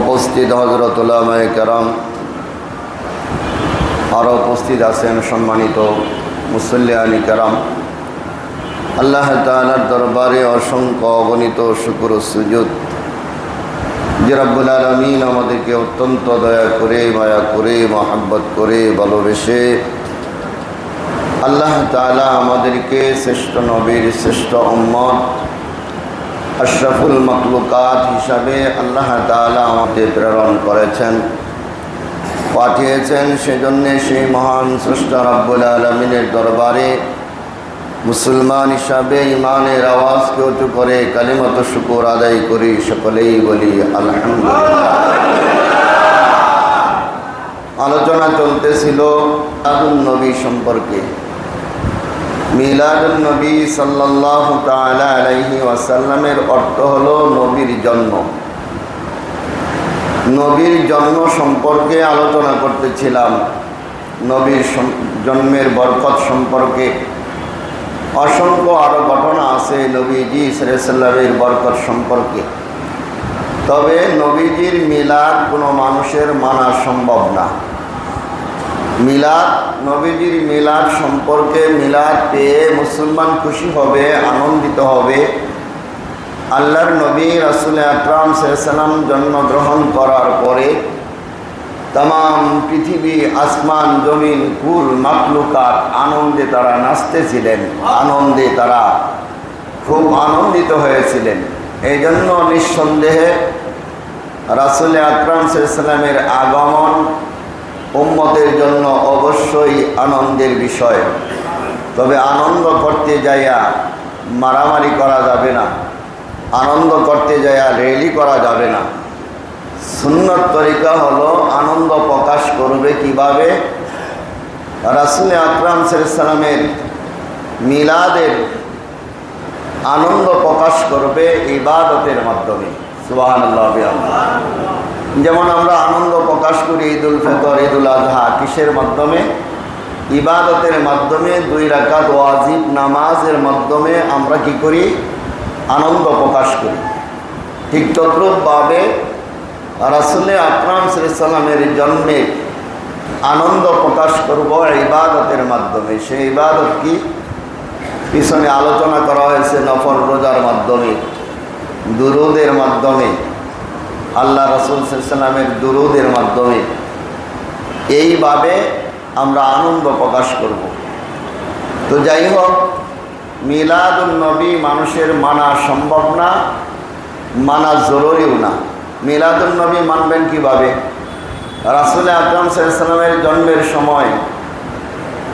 উপস্থিত হজরতুল্লামায় কেরাম। আরও উপস্থিত আছেন সম্মানিত মুসল্লি আলী কেরাম। আল্লাহ তালার দরবারে অসংখ্য অগণিত শুকুর যে রব্বুল আলমিন আমাদেরকে অত্যন্ত দয়া করে, মায়া করে, মহাব্বত করে, ভালোবেসে আল্লাহ তালা আমাদেরকে শ্রেষ্ঠ নবীর শ্রেষ্ঠ উম্মত আশরাফুল মখলুকাত হিসাবে আল্লাহ তালা আমাদের প্রেরণ করেছেন, পাঠিয়েছেন। সেজন্যে সেই মহান স্রষ্টা রব্বুল আলমিনের দরবারে মুসলমান হিসাবে ইমানের আওয়াজকে উঁচু করে কালিমত শুকুর আদায় করি। সকলেই বলি, আলহামদুলিল্লাহ। আলোচনা চলতেছিল আদুল নবী সম্পর্কে। মিলাদুল নবী সাল্লাহ আলাইহি ওয়াসাল্লামের অর্থ হলো নবীর জন্ম। নবীর জন্ম সম্পর্কে আলোচনা করতেছিলাম। নবীর জন্মের বরকত সম্পর্কে। অসংখ্য আরও ঘটনা আছে নবীজি সাল্লামের বরকত সম্পর্কে। তবে নবীজির মিলাদ কোনো মানুষের মানা সম্ভব না। মিলাদ, নবীজির মিলাদ সম্পর্কে মিলাদ পেয়ে মুসলমান খুশি হবে, আনন্দিত হবে। আল্লাহর নবী রাসুল আকরাম সাল্লাম জন্মগ্রহণ করার পরে তাম পৃথিবী, আসমান, জমিন, কুল মাকলুকাত আনন্দে তারা নাচতেছিলেন। আনন্দে তারা খুব আনন্দিত হয়েছিলেন। এই জন্য নিঃসন্দেহে রাসুল আকরাম সাল্লামের আগমন উম্মতের জন্য অবশ্যই আনন্দের বিষয়। তবে আনন্দ করতে যাইয়া মারামারি করা যাবে না। আনন্দ করতে যাইয়া রেলি করা যাবে না। সুন্নত তরিকা হলো আনন্দ প্রকাশ করবে কীভাবে? রাসুল আকরাম সালামের মিলাদের আনন্দ প্রকাশ করবে ইবাদতের মাধ্যমে। সুবাহান যেমন আমরা আনন্দ প্রকাশ করি ঈদ উল ফিতর, ঈদুল আজহা কিসের মাধ্যমে? ইবাদতের মাধ্যমে, দুই রাকাত ওয়াজিব নামাজের মাধ্যমে আমরা কি করি? আনন্দ প্রকাশ করি। ঠিক তদ্রুপভাবে রাসুল্লে আকরাম সাল্লামের জন্মে আনন্দ প্রকাশ করব ইবাদতের মাধ্যমে। সেই ইবাদত কি? পিছনে আলোচনা করা হয়েছে নফর রোজার মাধ্যমে, দুরুদের মাধ্যমে। আল্লাহ রসুল সাল্লামের দুরুদের মাধ্যমে এইভাবে আমরা আনন্দ প্রকাশ করব। তো যাই হোক মিলাদুল নবী মানুষের মানা সম্ভব না, মানা জরুরিও না। মিলাদুল নবী মানবেন কীভাবে? রাসুল আকরম সাল্লামের জন্মের সময়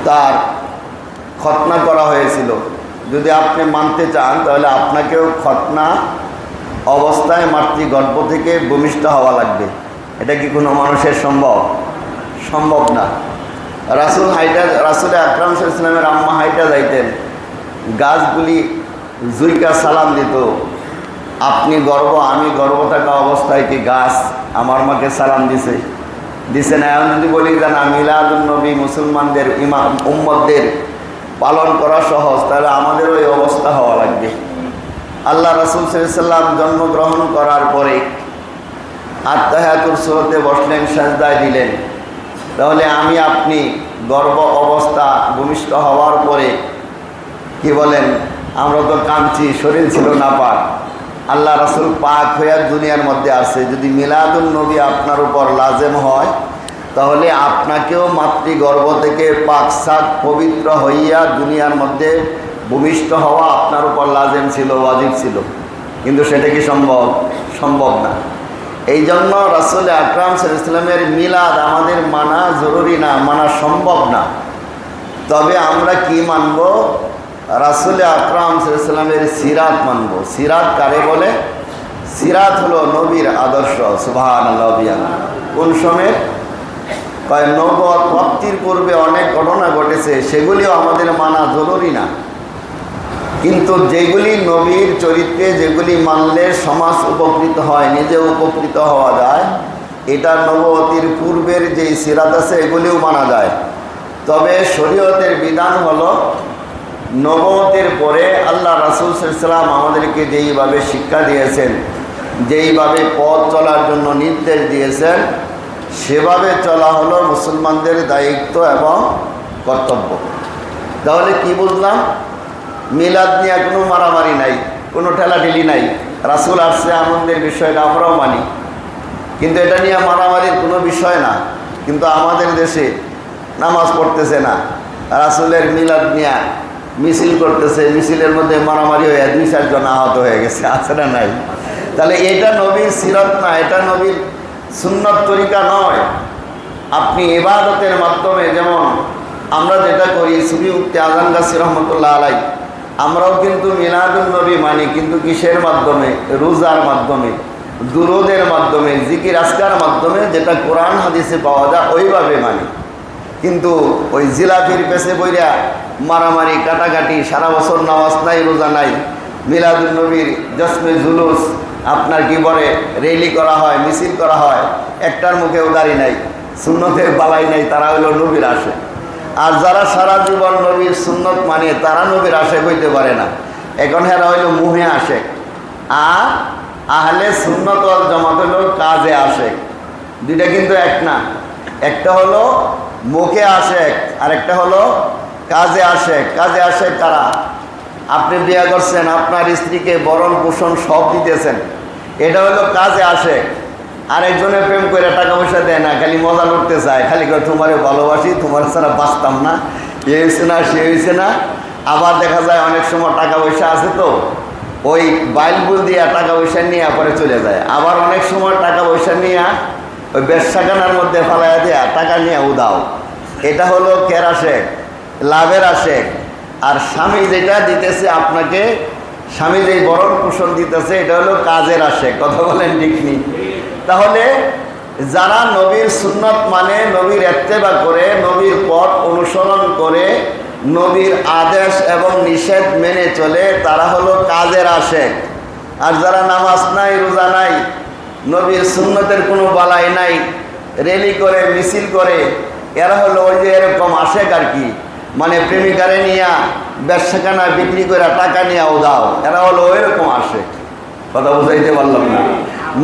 তার খতনা করা হয়েছিল। যদি আপনি মানতে চান, তাহলে আপনাকেও খতনা অবস্থায় মাতৃগর্ভ থেকে ভূমিষ্ঠ হওয়া লাগবে। এটা কি কোনো মানুষের সম্ভব? সম্ভব না। রাসুল হাইটা, রাসুল আকরাম ইসলামের আম্মা হাইটা যাইতেন। গাছগুলি জুইকা সালাম দিত। আপনি গর্ব, আমি গর্ব থাকা অবস্থায় কি গাছ আমার মাকে সালাম দিছে? দিছে না, এখন যদি বলি যে না মিলাদুল নবী মুসলমানদের, ইমাম উম্মদদের পালন করা সহজ, তাহলে আমাদেরও এই অবস্থা হওয়া লাগবে। আল্লাহ রসুল সাল্লাম জন্মগ্রহণ করার পরে আত্মাহাতুর স্রোতে বসলেন, সাজদায় দিলেন। তাহলে আমি আপনি গর্ব অবস্থা ভূমিষ্ঠ হওয়ার পরে কি বলেন, আমরা তো কাঁদছি, শরীর ছিল না পাক আল্লাহ রাসুল পাক হইয়া দুনিয়ার মধ্যে আছে। যদি মিলাদুল নবী আপনার উপর লাজেম হয়, তাহলে আপনাকেও মাতৃগর্ভ থেকে পাক সাক পবিত্র হইয়া দুনিয়ার মধ্যে ভূমিষ্ঠ হওয়া আপনার উপর লাজেম ছিল, ওয়াজিব ছিল। কিন্তু সেটা কি সম্ভব? সম্ভব না। এই জন্য রাসুল আকরাম ইসলামের মিলাদ আমাদের মানা জরুরি না, মানা সম্ভব না। তবে আমরা কি মানব? রাসুল আকরাম ইসলামের সিরাত মানব। সিরাত কারে বলে? সিরাত হলো নবীর আদর্শ সুবাহান কোন সময়? কয় নবদ প্রাপ্তির পূর্বে অনেক ঘটনা ঘটেছে, সেগুলিও আমাদের মানা জরুরি না। কিন্তু যেগুলি নবীর চরিত্রে যেগুলি মানলে সমাজ উপকৃত হয় নিজে উপকৃত হওয়া যায়, এটা নবতির পূর্বের যে সিরাত আছে এগুলিও মানা যায়। তবে শরীয়তের বিধান হলো নবতের পরে আল্লাহ রাসুল সাল্লাম আমাদেরকে যেইভাবে শিক্ষা দিয়েছেন, যেইভাবে পথ চলার জন্য নির্দেশ দিয়েছেন, সেভাবে চলা হলো মুসলমানদের দায়িত্ব এবং কর্তব্য। তাহলে কি বুঝলাম? মিলাদ নিয়ে কোনো মারামারি নাই, কোনো ঠেলাঠেলি নাই। রাসুল আসছে আনন্দের বিষয়টা আমরাও মানি। কিন্তু এটা নিয়ে মারামারির কোনো বিষয় না। কিন্তু আমাদের দেশে নামাজ পড়তেছে না। রাসুলের মিলাদ নিয়ে মিছিল করতেছে, মিছিলের মধ্যে মারামারি হয়ে দুই চারজন আহত হয়ে গেছে। আছে না নাই? তাহলে এটা নবীর সিরত না, এটা নবীর সুন্নত তরিকা নয়। আপনি এবাদতের মাধ্যমে যেমন আমরা যেটা করি সুবি উক্তি আজান গাছি রহমতুল্লাহ আলাই আমরাও কিন্তু মিলাদুল নবী মানি, কিন্তু কিসের মাধ্যমে? রোজার মাধ্যমে, দুরোদের মাধ্যমে, জিকির আসকার মাধ্যমে যেটা কোরআন হাদিসে পাওয়া যায়, ওইভাবে মানি। কিন্তু ওই জিলাপির পেছে বইরা মারামারি, কাটাকাটি, সারা বছর নামাজ নাই, রোজা নাই মিলাদুল নবীর জসমে জুলুস, আপনার কি বলে, রেলি করা হয়, মিছিল করা হয়, একটার মুখেও দাড়ি নাই, সুন্নতের বালাই নাই, তারা হইল নবীর আসে। আর যারা সারা জীবন নবীর সুন্নত মানে তারা নবীর আশেক হইতে পারে না। এখন হেরা হইল মুহে আসে আর আহলে সুন্নত জমা হইল কাজে আসে দুইটা কিন্তু এক না। একটা হলো মুখে আসে আর একটা হলো কাজে আসে কাজে আসে তারা আপনি বিয়া করছেন, আপনার স্ত্রীকে বরণ পোষণ সব দিতেছেন। এটা হলো কাজে আসে আরেকজনের প্রেম করে টাকা পয়সা দেয় না, খালি মজা করতে চায়। খালি করে তোমারে ভালোবাসি, তোমার ছাড়া বাঁচতাম না। এ হয়েছে না, সে হয়েছে না। আবার দেখা যায় অনেক সময় টাকা পয়সা আছে তো, ওই বাইল বুল দিয়া টাকা পয়সা নিয়ে পরে চলে যায়। আবার অনেক সময় টাকা পয়সা নিয়ে ওই ব্যবসাখানার মধ্যে ফালাইয়া দেয়া টাকা নিয়ে উদাও। এটা হলো কের আসে লাভের আসে আর স্বামী যেটা দিতেছে আপনাকে, স্বামী যেই বরণ পোষণ দিতেছে, এটা হলো কাজের আসে কথা বলেন ঠিক নেই। তাহলে যারা নবীর সুন্নত মানে নবীর এত্তেবা করে, নবীর পথ অনুসরণ করে, নবীর আদেশ এবং নিষেধ মেনে চলে, তারা হলো কাজের আসে আর যারা নামাজ নাই, রোজা নাই, নবীর সুন্নতের কোনো বালাই নাই, রেলি করে, মিছিল করে, এরা হলো ওই যে এরকম আশেক আর কি। মানে প্রেমিকারে নিয়া, ব্যবসাখানা বিক্রি করে টাকা নিয়ে দাও এরা হলো ওই রকম আশেক। কথা বুঝাইতে পারলাম না।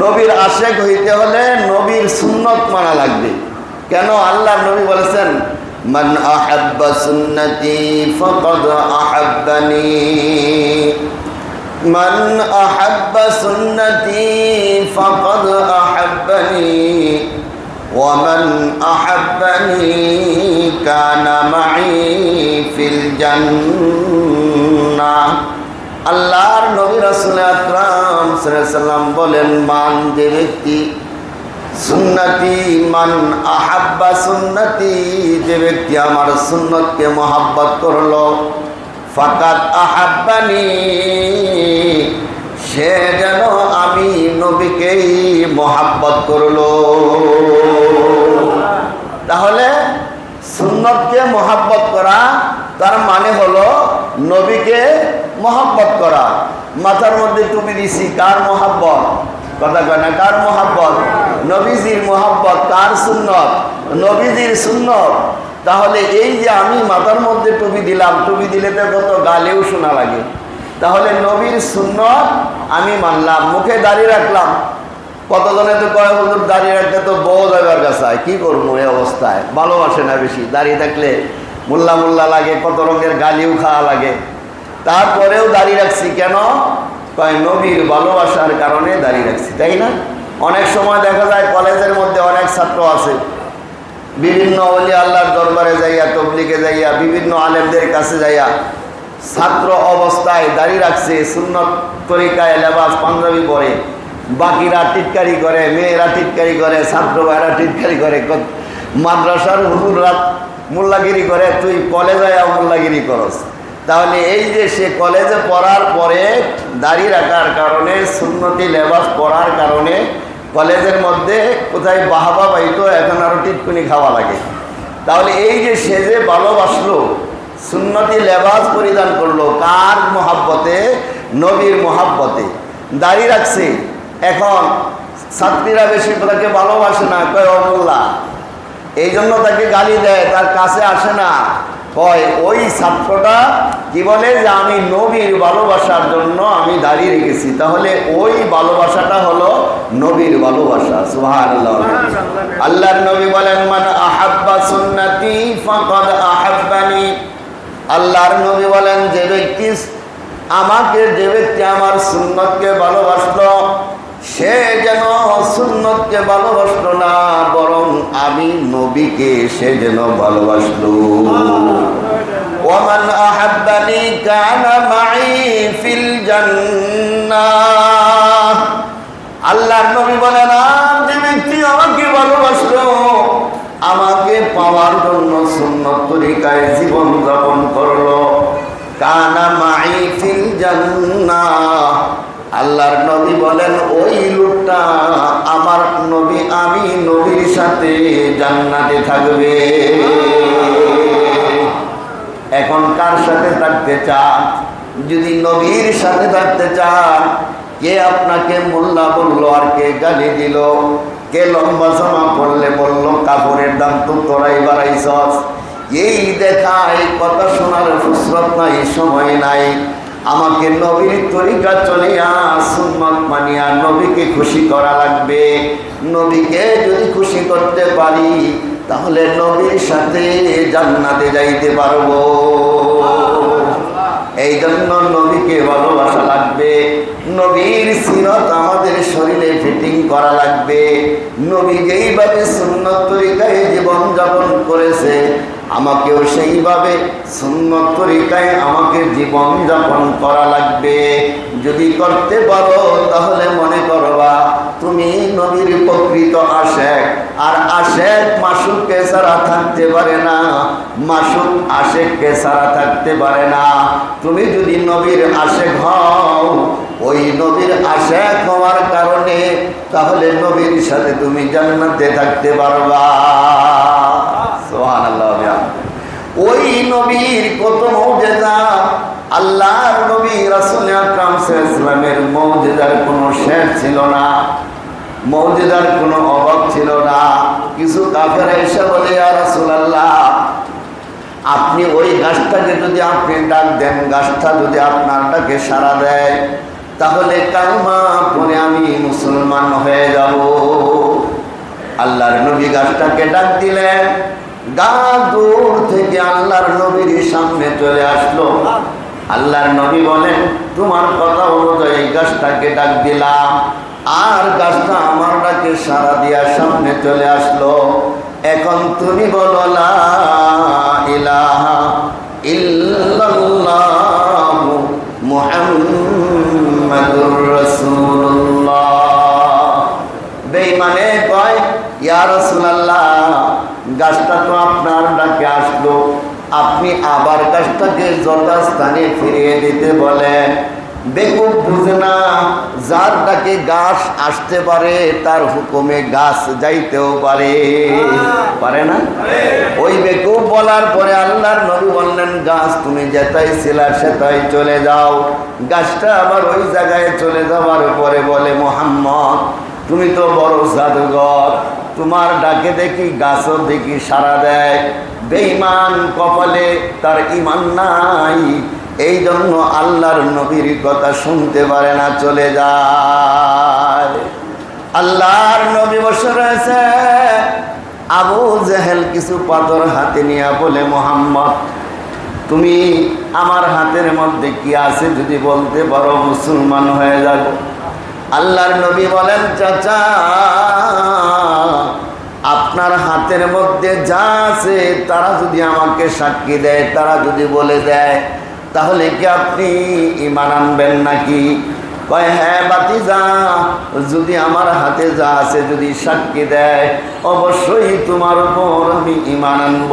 নবীর আশেক হইতে হলে নবীর সুন্নত মানা লাগবে কেন আল্লাহ নবী বলেছেন মান আহাব্বা সুন্নতি ফাকাদ আহাব্বানি মান আহাব্বা সুন্নতি ফাকাদ আহাব্বানি ومن أحبني كان معي في الجنة আল্লাহর নবী রাসুল আকরাম সাল্লাম বলেন, মান যে ব্যক্তি সুন্নতি, মান আহাব্বা সুন্নতি, যে ব্যক্তি আমার সুন্নতকে মহাব্বত করল ফাকাত আহাব্বানি, সে যেন আমি নবীকেই মহাব্বত করল। তাহলে সুন্নতকে মহাব্বত করা তার মানে হলো নবীকে মহাব্বত করা। মাথার মধ্যে টুপি দিছি কার মহাব্বত? কথা কয় না, কার মহাব্বত? নবীজির মহাব্বত, কার সুন্নত? নবীজির সুন্নত? তাহলে এই যে আমি মাথার মধ্যে টুপি দিলাম, টুপি দিলে তো কত গালেও শোনা লাগে। তাহলে নবীর সুন্নত আমি মানলাম, মুখে দাঁড়িয়ে রাখলাম। কতজনে তো কয়, হুজুর, দাঁড়িয়ে রাখতে তো বউ যাবার কাছে কি করব এই অবস্থায়? ভালোবাসে না বেশি, দাঁড়িয়ে থাকলে মোল্লা মোল্লা লাগে, কত রঙের গালিও খাওয়া লাগে। তারপরেও দাঁড়িয়ে রাখছি কেন? কয়, নবীর ভালোবাসার কারণে দাঁড়িয়ে রাখছি, তাই না? অনেক সময় দেখা যায় কলেজের মধ্যে অনেক ছাত্র আছে। বিভিন্ন অলি আল্লাহর দরবারে যাইয়া তবলিকে যাইয়া, বিভিন্ন আলেমদের কাছে যাইয়া ছাত্র অবস্থায় দাঁড়িয়ে রাখছে, সুন্নত তরিকায় লেবাস পাঞ্জাবি পরে। বাকিরা টিটকারি করে, মেয়েরা টিটকারি করে, ছাত্র ভাইরা টিটকারি করে মাদ্রাসার হুজুররা মোল্লাগিরি করে, তুই কলেজে মোল্লাগিরি করস। তাহলে এই যে সে কলেজে পড়ার পরে দাড়ি রাখার কারণে, সুন্নতি লেবাস পড়ার কারণে কলেজের মধ্যে কোথায় বাহাবা পাইতো, এখন আরও টিটকুনি খাওয়া লাগে। তাহলে এই যে সে যে ভালোবাসলো, সুন্নতি লেবাস পরিধান করল কার মহাব্বতে? নবীর মহাব্বতে। দাঁড়িয়ে রাখছে। এখন ছাত্রীরা বেশি তাকে ভালোবাসে না, কয় অমূল্যা এই জন্য তাকে গালি দেয়, তার কাছে আসে না। কয় ওই ছাত্রটা কি বলে যে আমি নবীর ভালোবাসার জন্য আমি দাঁড়িয়ে রেখেছি, তাহলে ওই ভালোবাসাটা হলো নবীর ভালোবাসা, সুবহানাল্লাহ। আল্লাহর নবী বলেন, মান আহাব্বা সুন্নতি ফাকাদ আহাব্বানি। আল্লাহর নবী বলেন, যে ব্যক্তি আমাকে, যে ব্যক্তি আমার সুন্নতকে ভালোবাসলো সে যেন সুন্নতকে ভালোবাসলো না, বরং আমি নবীকে সে যেন ভালোবাসলো। ওমান আহাব্বানি কানা মাই ফিল আল্লাহর নবী বলেন যে ব্যক্তি আমাকে ভালোবাসলো, আমাকে পাওয়ার জন্য সুন্নত তরিকায় জীবন যাপন করল। কানা মাই ফিল জান্নাহ। আল্লাহর নবী বলেন, ওই লোকটা আমার নবী, আমি নবীর সাথে জান্নাতে থাকবে। এখন কার সাথে থাকতে চান? যদি নবীর সাথে থাকতে চান, কে আপনাকে মোল্লা বলল আর কে গালি দিল? কে লম্বা জামা পড়লে বলল, কাপড়ের দাম তো তোরাই বাড়াইছস? এই দেখা এই কথা শোনার ফুসরত নাই, সময় নাই। আমাকে নবীর তরিকা চলিয়া সুন্নত মানিয়া নবীকে খুশি করা লাগবে। নবীকে যদি খুশি করতে পারি, তাহলে নবীর সাথে জান্নাতে যাইতে পারব। এই জন্য নবীকে ভালোবাসা লাগবে। নবীর সিরত আমাদের শরীরে ফিটিং করা লাগবে। নবী যেইভাবে সুন্নত তরিকায় জীবনযাপন করেছে আমাকেও সেইভাবে সুন্নত তরিকায় আমাকে জীবন যাপন করা লাগবে। যদি করতে পারো তাহলে মনে করবা, তুমি নবীর প্রকৃত আশেক। আর আশেক মাসুককে ছাড়া থাকতে পারে না, মাসুক আশেককে ছাড়া থাকতে পারে না। তুমি যদি নবীর আশেক হও, ওই নবীর আশেক হওয়ার কারণে তাহলে নবীর সাথে তুমি জান্নাতে থাকতে পারবা। ওই নবীর কত আল্লাহর নবী রাসূল মৌজেদার কোনো ছিল না কোনো ছিল না। কিছু আপনি ওই গাছটাকে যদি আপনি ডাক দেন, গাছটা যদি আপনার ডাকে দেয়, তাহলে কালমা আমি মুসলমান হয়ে যাব। আল্লাহর নবী গাছটাকে ডাক দিলেন। গা দূর থেকে আল্লাহর নবীর সামনে চলে আসলো। আল্লাহর নবী বলেন, তোমার কথা অনুযায়ী গাছটাকে ডাক দিলাম। আর গাছটা আমার ডাকে সারা দিয়া সামনে চলে আসলো। এখন তুমি বলো, লা ইলাহা ইল্লাল্লাহ মুহাম্মাদুর রাসূলুল্লাহ। বেঈমানে কয়, ইয়া রাসূলুল্লাহ গাছটা তো আপনার ডাকে আসলো। আপনি আবার গাছটাকে যথাস্থানে ফিরিয়ে দিতে বলেন বেকুব বুঝে না, যার ডাকে গাছ আসতে পারে, তার হুকুমে গাছ যাইতেও পারে। পারে না? ওই বেকুব বলার পরে আল্লাহর নবী বললেন, গাছ তুমি যেতাই ছিলা সেতাই চলে যাও। গাছটা আবার ওই জায়গায় চলে যাওয়ার পরে বলে, মোহাম্মদ তুমি তো বড় জাদুঘর। তোমার ডাকে দেখি, গাছও দেখি সারা দেয়। বেঈমান কপালে তার ইমান নাই। এই জন্য আল্লাহর নবীর কথা শুনতে পারে না, চলে যায়। আল্লাহর নবী বসে রয়েছে। আবু জেহেল কিছু পাথর হাতে নিয়ে বলে, মোহাম্মদ, তুমি আমার হাতের মধ্যে কি আছে যদি বলতে পারো, মুসলমান হয়ে যাব। আল্লাহর নবী বলেন, চাচা, আপনার হাতের মধ্যে যা আছে, তারা যদি আমাকে সাক্ষী দেয়, তারা যদি বলে দেয়, তাহলে কি আপনি ইমান আনবেন নাকি? কয় হ্যাঁ বাতি যা যদি আমার হাতে যা আছে যদি সাক্ষী দেয়, অবশ্যই তোমার উপর আমি ইমান আনব।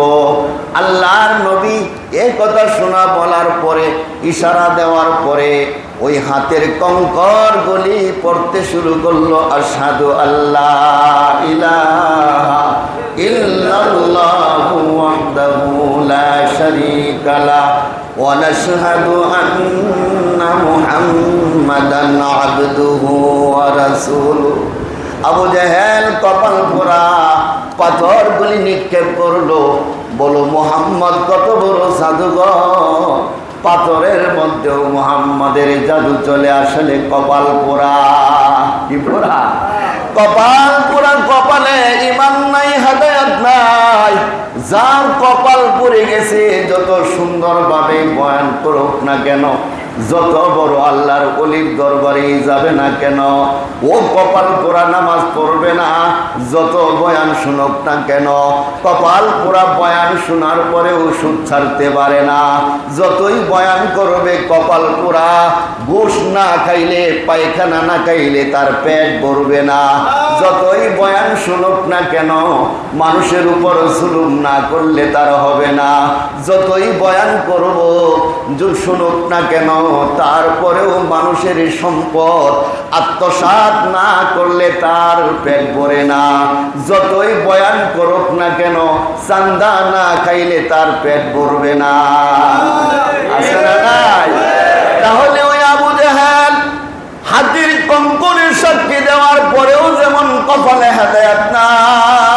আল্লাহর নবী এ কথা শোনা বলার পরে, ইশারা দেওয়ার পরে, ওই হাতের কঙ্কর গলি পড়তে শুরু করল আসাদু আল্লাহ ইলাহা ইল্লাল্লাহু আন্না মুহাম্মাদান আবদুহু ওয়া রাসূলুহু আবু জাহেল কপাল পোড়া পাথরগুলি নিক্ষেপ করল। বলো, মোহাম্মদ কত বড় জাদুঘর পাথরের মধ্যেও মোহাম্মদের জাদু চলে আসলে কপাল পোড়া। কি পোড়া? কপাল পোড়া কপালে ইমান নাই, হাদায়াত নাই। যার কপাল পড়ে গেছে যত সুন্দরভাবে বয়ান করুক না কেন যত বড় আল্লাহর অলির দরবারে যাবে না কেন? ও কপাল পোড়া নামাজ পড়বে না। যত বয়ান শুনক না কেন? কপাল পোড়া বয়ান শোনার পরে ওষুধ ছাড়তে পারে না। যতই বয়ান করবে কপাল পোড়া, ঘুষ না খাইলে, পায়খানা না খাইলে তার পেট ভরবে না। যতই বয়ান শুনক না কেন, মানুষের উপর জুলুম না করলে তার হবে না। যতই বয়ান করব, শুনুক না কেন তারপরেও মানুষের সম্পদ আত্মসাৎ না করলে তার পেট ভরে না। যতই বয়ান করুক না কেন, চান্দা না খাইলে তার পেট ভরবে না। তাহলে ওই আবু জাহাল হাতির কঙ্কনের সাক্ষী দেওয়ার পরেও যেমন কপালে হেদায়াত নাই।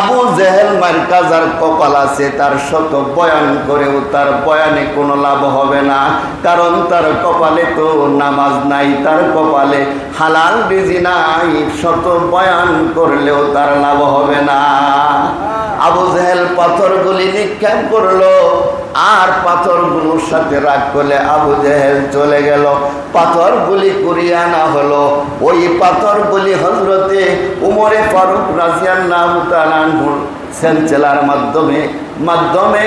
আবু জেহেল মার্কাজার কপাল আছে, তার শত বয়ান করেও তার বয়ানে কোনো লাভ হবে না। কারণ তার কপালে তো নামাজ নাই, তার কপালে হালাল ডিজি নাই, শত বয়ান করলেও তার লাভ হবে না। আবু জেহেল পাথরগুলি নিক্ষেপ করল, আর পাথরগুলোর সাথে রাগ করলে আবু জাহেল চলে গেল। পাথরগুলি কুড়িয়ে আনা হলো। ওই পাথরগুলি হজরতে উমরে ফারুক রাজিয়ান তালানহুর সেলচেলার মাধ্যমে মাধ্যমে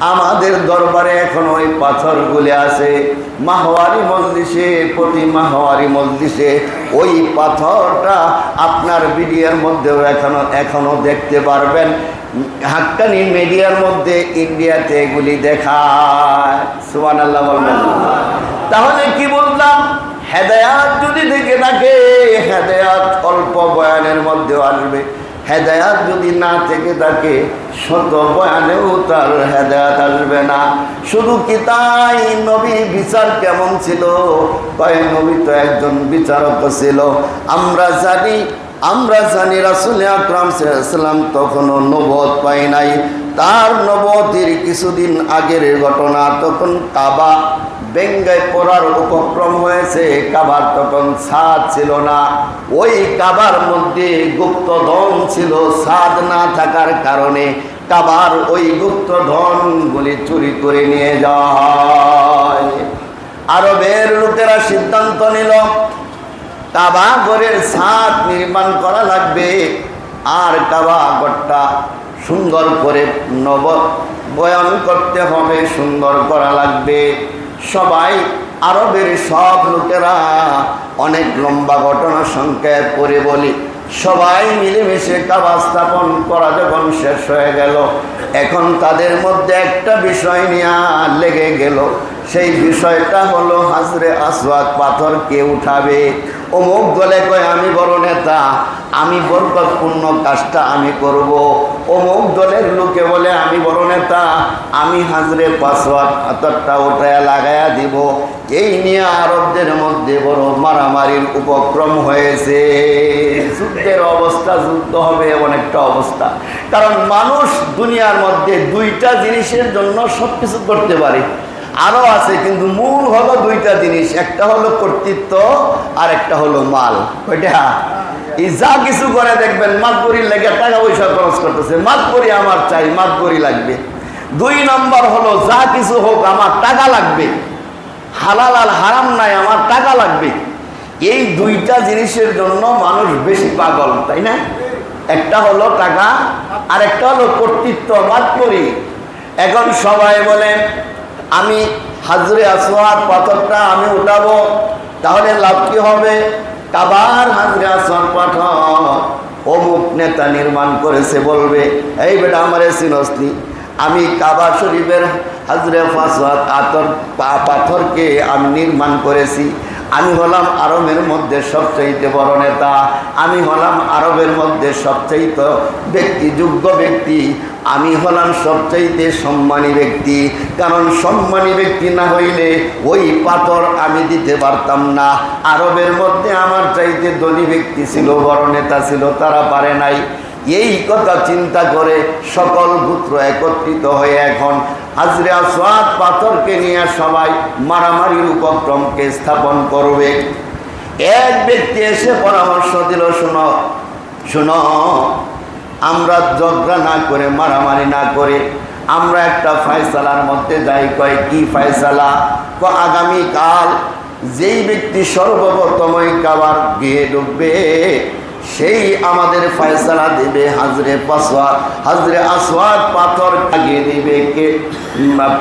আমাদের দরবারে এখন ওই পাথর পাথরগুলি আছে। মাহওয়ারি মজলিসে, প্রতি মাহওয়ারি মজলিসে ওই পাথরটা আপনার ভিডিওর মধ্যেও এখনও এখনও দেখতে পারবেন। হাক্কানি মিডিয়ার মধ্যে ইন্ডিয়াতে এগুলি দেখায়। সুবান আল্লাহ বলবেন। তাহলে কি বললাম? হেদায়াত যদি থেকে থাকে, হেদায়াত অল্প বয়ানের মধ্যেও আসবে। হেদায়াত যদি না থেকে থাকে শত বয়ানেও তার হেদায়াত আসবে না। শুধু কি তাই? নবী বিচার কেমন ছিল? কয়, নবী তো একজন বিচারক ছিল। আমরা জানি আমরা জানি রাসুল আকরাম সাল্লাম তখনও নবদ পাই নাই। তার নবতির কিছুদিন আগের ঘটনা, তখন কাবা বেঙ্গায় পড়ার উপক্রম হয়েছে, কাবার তখন ছাদ ছিল না। ওই কাবার মধ্যে গুপ্ত ধন ছিল ছাদ না থাকার কারণে কাবার ওই গুপ্তধনগুলি চুরি করে নিয়ে যাওয়া হয় আরবের লোকেরা সিদ্ধান্ত নিল, কাবা ঘরের ছাদ নির্মাণ করা লাগবে, আর কাবা ঘরটা সুন্দর করে নব, বয়ন করতে হবে, সুন্দর করা লাগবে। সবাই আরবের সব লোকেরা অনেক লম্বা ঘটনা সংক্ষেপ করে বলি। সবাই মিলেমিশে কাবা স্থাপন করা যখন শেষ হয়ে গেল, এখন তাদের মধ্যে একটা বিষয় নিয়ে লেগে গেল। সেই বিষয়টা হলো হাজরে আসওয়াদ পাথর কে উঠাবে? অমুক দলে কয়, আমি বড় নেতা, আমি বরকতপূর্ণ কাজটা আমি করব। অমুক দলের লোকে বলে, আমি বড় নেতা, আমি হাজরে পাসওয়াদ পাথরটা উঠায় লাগায়া দিব। এই নিয়ে আরবদের মধ্যে বড় মারামারির উপক্রম হয়েছে। যুদ্ধের অবস্থা, যুদ্ধ হবে এমন একটা অবস্থা। কারণ মানুষ দুনিয়ার মধ্যে দুইটা জিনিসের জন্য সব কিছু করতে পারে। আরও আছে, কিন্তু মূল হলো দুইটা জিনিস। একটা হলো কর্তৃত্ব, আর একটা হলো মাল। ওইটা এই যা কিছু করে দেখবেন মাতবরির লেগে টাকা পয়সা খরচ করতেছে। মাতবরি আমার চাই মাতবরি লাগবে। দুই নম্বর হলো, যা কিছু হোক, আমার টাকা লাগবে। হালাল আর হারাম নাই, আমার টাকা লাগবে। এই দুইটা জিনিসের জন্য মানুষ বেশি পাগল, তাই না? একটা হলো টাকা, আর একটা হলো কর্তৃত্ব মাতবরি এখন সবাই বলে আমি হাজরে আসোয়ার পাথরটা আমি উঠাবো, তাহলে লাভ কি হবে? কাবার হাজরে আসোয়ার পাথর অমুক নেতা নির্মাণ করেছে, বলবে, এই বেটা আমার সিনস্তি আমি কাবা শরীফের হাজরে ফাসওয়াত আতর পাথরকে আমি নির্মাণ করেছি, আমি হলাম আরবের মধ্যে সবচাইতে বড় নেতা, আমি হলাম আরবের মধ্যে সবচাইতে ব্যক্তি, যোগ্য ব্যক্তি আমি হলাম সবচাইতে সম্মানী ব্যক্তি, কারণ সম্মানী ব্যক্তি না হইলে ওই পাথর আমি দিতে পারতাম না। আরবের মধ্যে আমার চাইতে ধনী ব্যক্তি ছিল, বড় নেতা ছিল, তারা পারে নাই। এই কথা চিন্তা করে সকল পুত্র একত্রিত হয়ে এখন হাজরে আসওয়াদ পাথরকে নিয়ে সবাই মারামারির উপক্রমকে স্থাপন করবে। এক ব্যক্তি এসে পরামর্শ দিল, শোনো শোনো আমরা ঝগড়া না করে, মারামারি না করে, আমরা একটা ফয়সালার মধ্যে যাই, কয়, কি ফয়সালা? ক আগামীকাল যেই ব্যক্তি সর্বপ্রথম ওই কাবার গিয়ে ঢুকবে, সেই আমাদের ফয়সালা দেবে হাজরে পাসওয়াদ। হাজরে আসওয়াদ পাথর লাগিয়ে দিবে, কে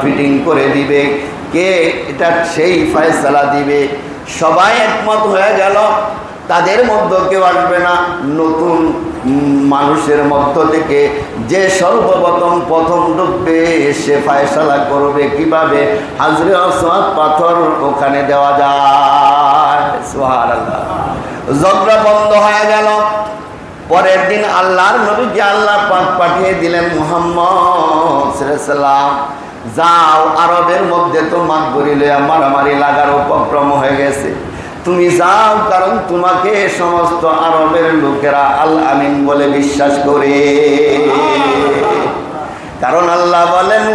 ফিটিং করে দিবে, কে এটা সেই ফয়সালা দিবে। সবাই একমত হয়ে গেল। তাদের মধ্য কেউ আসবে না। নতুন মানুষের মধ্য থেকে যে সর্বপ্রথম প্রথম ঢুকবে সে ফায়সালা করবে কীভাবে? হাজরে অসৎ পাথর ওখানে দেওয়া যায়। সোহার আল্লাহ বন্ধ হয়ে গেল। পরের দিন আল্লাহর নবীকে আল্লাহ পাক পাঠিয়ে দিলেন মোহাম্মদ যাও, আরবের মধ্যে তো মাত করিলে মারামারি লাগার উপক্রম হয়ে গেছে। তুমি যাও, কারণ তোমাকে সমস্ত আরবের লোকেরা আল আমিন বলে বিশ্বাস করে। কারণ আল্লাহ বলেন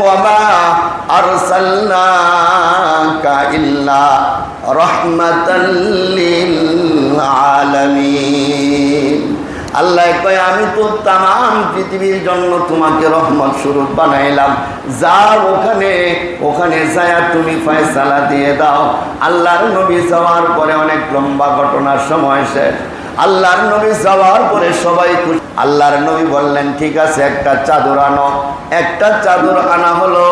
লিল আলামিন। আল্লাহ কয়, আমি তো তাম, পৃথিবীর জন্য তোমাকে রহমত স্বরূপ বানাইলাম। যাও ওখানে ওখানে যায়া তুমি ফয়সালা দিয়ে দাও। আল্লাহর নবী যাওয়ার পরে অনেক লম্বা ঘটনার সময় শেষ। আল্লাহর নবী যাওয়ার পরে সবাই খুশি। আল্লাহর নবী বললেন, ঠিক আছে, একটা চাদর আনো। একটা চাদর আনা হলো।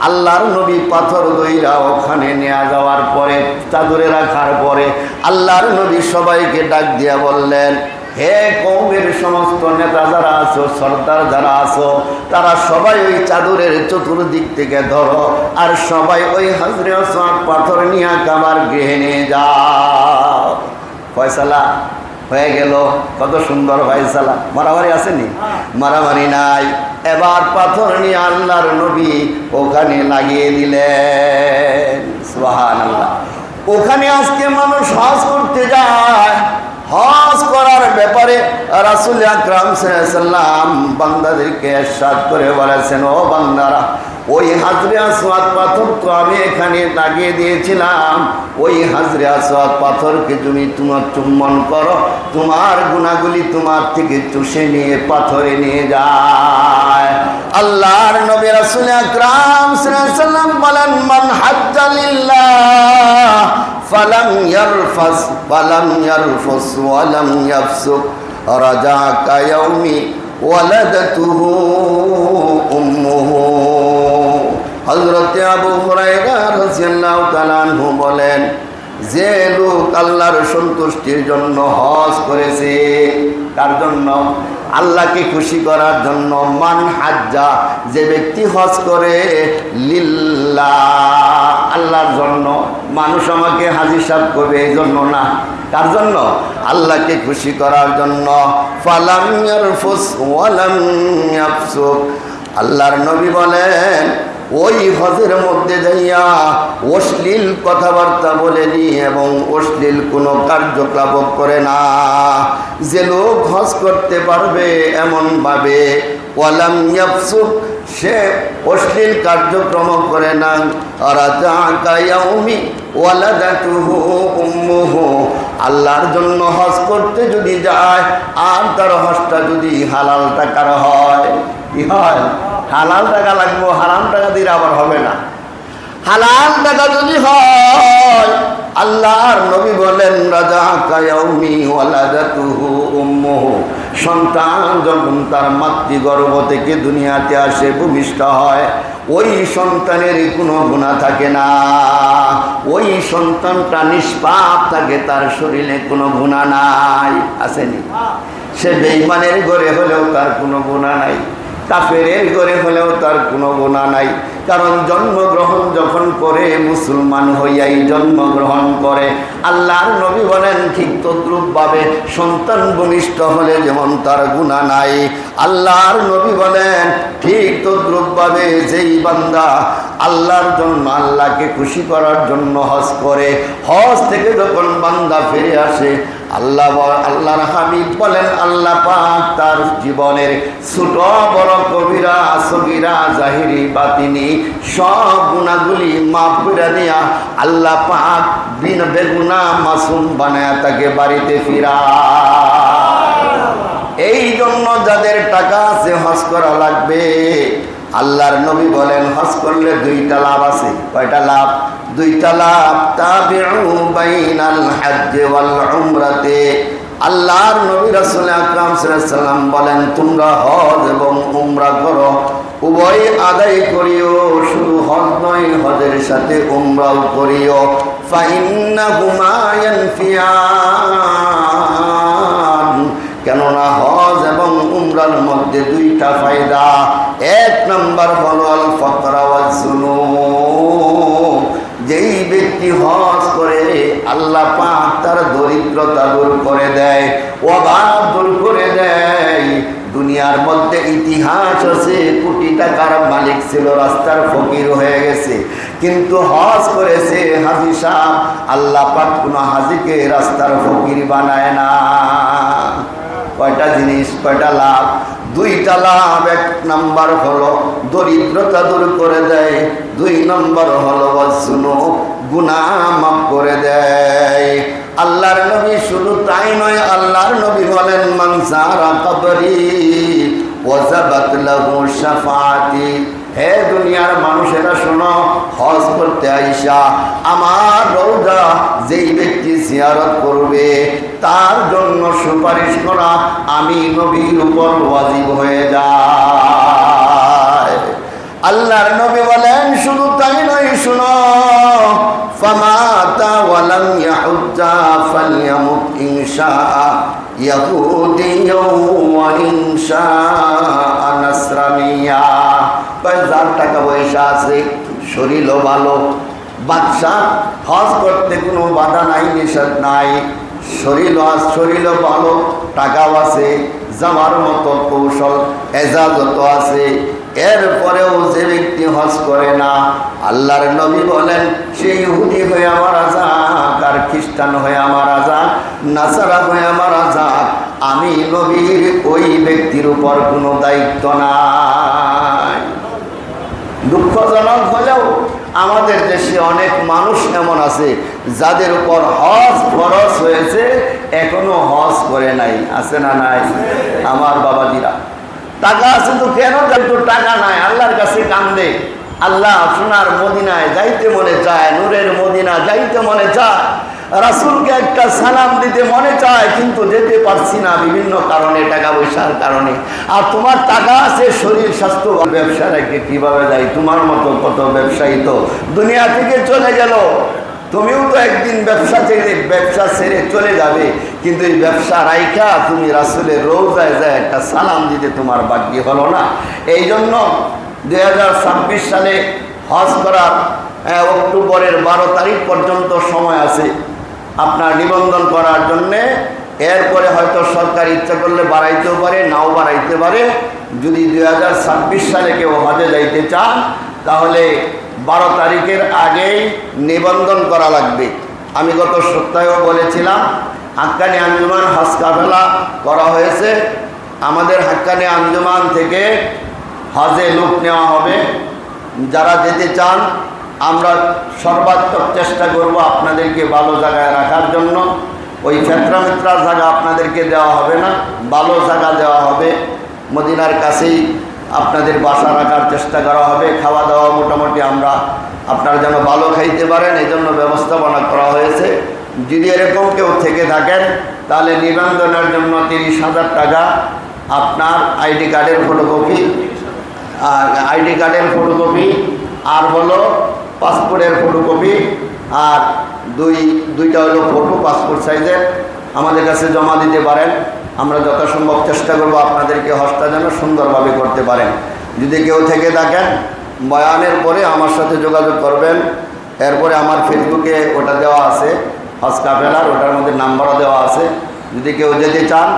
আল্লাহর নবী পাথর দইরা ওখানে নেওয়া যাওয়ার পরে, চাদরে রাখার পরে আল্লাহর নবী সবাইকে ডাক দিয়া বললেন হে কৌমের সমস্ত নেতা যারা আছো, সর্দার যারা আছো, তারা সবাই ওই চাদরের চতুর্দিক থেকে ধরো, আর সবাই ওই হাজরে পাথর নিয়ে কাবার গৃহে নিয়ে যাও। ফয়সালা, হয়ে গেল। কত সুন্দর ফয়সালা। মারামারি আসেনি? মারামারি নাই। এবার পাথর নিয়ে আল্লাহর নবী ওখানে লাগিয়ে দিলেন। সুহান আল্লাহ ওখানে আজকে মানুষ হজ করতে যায়। হজ করার ব্যাপারে রাসুল আকরাম সাল্লাম বান্দাদেরকে সাত করে বলেছেন ও বান্দারা ওই হাজরে আসওয়াদ পাথর তো আমি এখানে লাগিয়ে দিয়েছিলাম। ওই হাজরে আসওয়াদ পাথরকে তুমি তোমার চুম্বন করো, তোমার গুণাগুলি তোমার থেকে চুষে নিয়ে পাথরে নিয়ে যায়। আল্লাহর নবী রাসুল আকরাম সাল্লাম বলেন, মান হাজ্জালিল্লাহ ফালাম ইয়ারফাস, ফালাম ইয়ারফুস ওয়ালাম ইয়াফসুক রাজা কায়াউমি ওয়ালাদাতুহু উম্মুহু। হযরতে আবু তাআলা আনহু বলেন, যে লোক আল্লাহর সন্তুষ্টির জন্য হজ করেছে, তার জন্য আল্লাহকে খুশি করার জন্য মান হাজ্জা যে ব্যক্তি হজ করে লিল্লা আল্লাহর জন্য মানুষ আমাকে হাজির সাহ করবে এই জন্য না। কার জন্য আল্লাহকে খুশি করার জন্য ফালাম আল্লাহর নবী বলেন ওই হজের মধ্যে যাইয়া অশ্লীল কথাবার্তা বলেনি এবং অশ্লীল কোনো কার্যকলাপ করে না। যে লোক হজ করতে পারবে এমনভাবে, ওয়ালাম সে অশ্লীল কার্যক্রম করে না। আল্লাহর জন্য হজ করতে যদি যায়, আর তার হজটা যদি হালাল টাকার হয়, কি হয়? হালাল টাকা লাগবো, হারাম টাকা দিলে আবার হবে না। হালাল টাকা যদি হয় আল্লাহর নবী বলেন, রাজা কায়াউমি ওয়ালাদাতুহু উম্মুহু। সন্তান যখন তার মাতৃগর্ভ থেকে দুনিয়াতে আসে, ভূমিষ্ঠ হয়, ওই সন্তানের কোনো গুণা থাকে না। ওই সন্তানটা নিষ্পাপ থাকে, তার শরীরে কোনো গুণা নাই, আসেনি। সে বেইমানের ঘরে হলেও তার কোনো গুণা নাই। কাফেরের করে হলেও তার কোনো গোনা নাই। কারণ জন্মগ্রহণ যখন করে, মুসলমান হইয়াই জন্মগ্রহণ করে। আল্লাহর নবী বলেন, ঠিক তদ্রুপভাবে সন্তান ভূমিষ্ঠ হলে যেমন তার গুণা নাই। আল্লাহর নবী বলেন, ঠিক তদ্রুপভাবে যেই বান্দা আল্লাহর জন্য, আল্লাহকে খুশি করার জন্য হজ করে, হজ থেকে যখন বান্দা ফিরে আসে আল্লাহ আল্লাহর হাবিব বলেন, আল্লাহ পাক তার জীবনের ছোট বড় কবিরা, সগিরা, জাহিরি, বাতিনি, সব গুণাগুলি মাফ করে দিয়া আল্লাহ পাক বিন বেগুনা মাসুম বানায় তাকে বাড়িতে ফিরা এই জন্য যাদের টাকা আছে হজ করা লাগবে আল্লাহর নবী বলেন, হজ করলে দুইটা লাভ আছে। কয়টা লাভ? দুইটা লাভ, তাবিউ বাইনাল হজ্জ আল্লাহর নবী রাসূল আকরাম সাল্লাম বলেন, তোমরা হজ এবং উমরা করো, উভয় আদায় করিও, শুধু হজ নয়, হজের সাথে উমরাও করিও। ইয়ানফিয়ান। কেননা হজ এবং উমরার মধ্যে দুইটা ফায়দা। এক নম্বর হলো আল ফকরা ওয়াজ যুনুব। যেই ব্যক্তি হজ করে, আল্লাহ পাক তার দরিদ্রতা দূর করে দেয়, অভাব দূর করে দেয়। দুনিয়ার মধ্যে ইতিহাস আছে, কোটি টাকার মালিক ছিল, রাস্তার ফকির হয়ে গেছে। কিন্তু হজ করেছে হাজি সাহ আল্লাহ পাক কোনো হাজিকে রাস্তার ফকির বানায় না। কয়টা জিনিস, কয়টা লাভ? দুইটা লাভ, এক নাম্বার হলো দরিদ্রতা দূর করে দেয়, দুই নম্বর হলো শুনো গুণা মাফ করে দেয়। আল্লাহর নবী শুধু তাই নয়, আল্লাহর নবী বলেন মানসারা কবরি ওয়াজাবাত লাহু শাফাতি হে দুনিয়ার মানুষেরা শোনো, হজ করতে আইসা, আমার রৌদা যেই ব্যক্তি জিয়ারত করবে, তার জন্য সুপারিশ করা আমি নবীর উপর ওয়াজিব হয়ে যায়। আল্লাহর নবী বলেন, শুধু তাই নয়, শুনো ফামাতা ইয়াহুজ্জা ফালইয়ামুত ইনশা ইয়াহুদিয়্যাও ওয়া ইনশা নাসরানিয়া কয় যার টাকা পয়সা আছে। শরীরও ভালো। বাদশাহ হজ করতে কোনো বাধা নাই, নিষেধ নাই। শরীর শরীরও ভালো, টাকাও আছে, যাওয়ার মতো কৌশল, এজাজত আছে। এরপরেও যে ব্যক্তি হজ করে না, আল্লাহর নবী বলেন, সে ইহুদি হয়ে মারা যাক আর খ্রিস্টান হয়ে মারা যাক নাসারা হয়ে মারা যাক আমি নবীর ওই ব্যক্তির উপর কোনো দায়িত্ব নাই। দুঃখজনক হলেও আমাদের দেশে অনেক মানুষ এমন আছে, যাদের উপর হজ ফরজ হয়েছে, এখনও হজ করে নাই। আছে না নাই? আমার বাবাজিরা। টাকা আছে তো কেন? কিন্তু টাকা নাই। আল্লাহর কাছে কান্দে। আল্লাহ সোনার মদিনায় যাইতে মনে চায়, নূরের মদিনা যাইতে মনে চায়। রাসুলকে একটা সালাম দিতে মনে চায় কিন্তু যেতে পারছি না বিভিন্ন কারণে টাকা পয়সার কারণে। আর তোমার টাকা আছে শরীর স্বাস্থ্য ব্যবসা রেখে কীভাবে যায়? তোমার মতো কত ব্যবসায়ী তো দুনিয়া থেকে চলে গেল। তুমিও তো একদিন ব্যবসা ছেড়ে ব্যবসা ছেড়ে চলে যাবে। কিন্তু এই ব্যবসা রাইখা তুমি রাসুলের রোজায় যায় একটা সালাম দিতে তোমার বাকি হলো না। এই জন্য দুই হাজার ছাব্বিশ সালে হজ করার আহ, অক্টোবরের বারো তারিখ পর্যন্ত সময় আছে। আপনার নিবন্ধন করার জন্যে, এরপরে হয়তো সরকার ইচ্ছা করলে বাড়াইতেও পারে, নাও বাড়াইতে পারে। যদি দুই সালে কেউ হজে যাইতে চান, তাহলে বারো তারিখের আগেই নিবন্ধন করা লাগবে। আমি গত সপ্তাহেও বলেছিলাম, হাক্কানি আঞ্জুমান হজ কাফেলা করা হয়েছে। আমাদের হাক্কানি আঞ্জুমান থেকে হজে লোক নেওয়া হবে। যারা যেতে চান আমরা সর্বাত্মক চেষ্টা করব আপনাদেরকে ভালো জায়গায় রাখার জন্য। ওই ফেতরা মেত্রার জায়গা আপনাদেরকে দেওয়া হবে না, ভালো জায়গা দেওয়া হবে। মদিনার কাছেই আপনাদের বাসা রাখার চেষ্টা করা হবে। খাওয়া দাওয়া মোটামুটি আমরা আপনারা যেন ভালো খাইতে পারেন এই জন্য ব্যবস্থাপনা করা হয়েছে। যদি এরকম কেউ থেকে থাকেন, তাহলে নিবন্ধনের জন্য তিরিশ হাজার টাকা। আপনার আইডি কার্ডের ফটোকপি আইডি কার্ডের ফটোকপি, আর হলো পাসপোর্টের ফটোকপি আর দুই, দুইটা হলো ফটো পাসপোর্ট সাইজের আমাদের কাছে জমা দিতে পারেন। আমরা যথাসম্ভব চেষ্টা করব আপনাদেরকে হজটা যেন সুন্দরভাবে করতে পারেন। যদি কেউ থেকে থাকেন, বয়ানের পরে আমার সাথে যোগাযোগ করবেন। এরপরে আমার ফেসবুকে ওটা দেওয়া আছে হজ কাফেলার ওটার মধ্যে নাম্বারও দেওয়া আছে। যদি কেউ যেতে চান,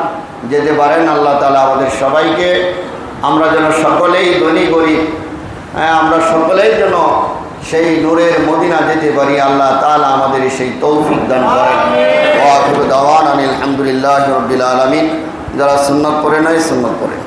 যেতে পারেন, আল্লাহ তালা আমাদের সবাইকে, আমরা যেন সকলেই ধনী গরিব হ্যাঁ আমরা সকলেই যেন সেই নূরের মদিনা যেতে পারি, আল্লাহ তালা আমাদের সেই তৌফিক দান করেন। আলহামদুলিল্লাহ রবিল আলমিন। যারা সুন্নত পড়ে নয় সুন্নত পড়ে।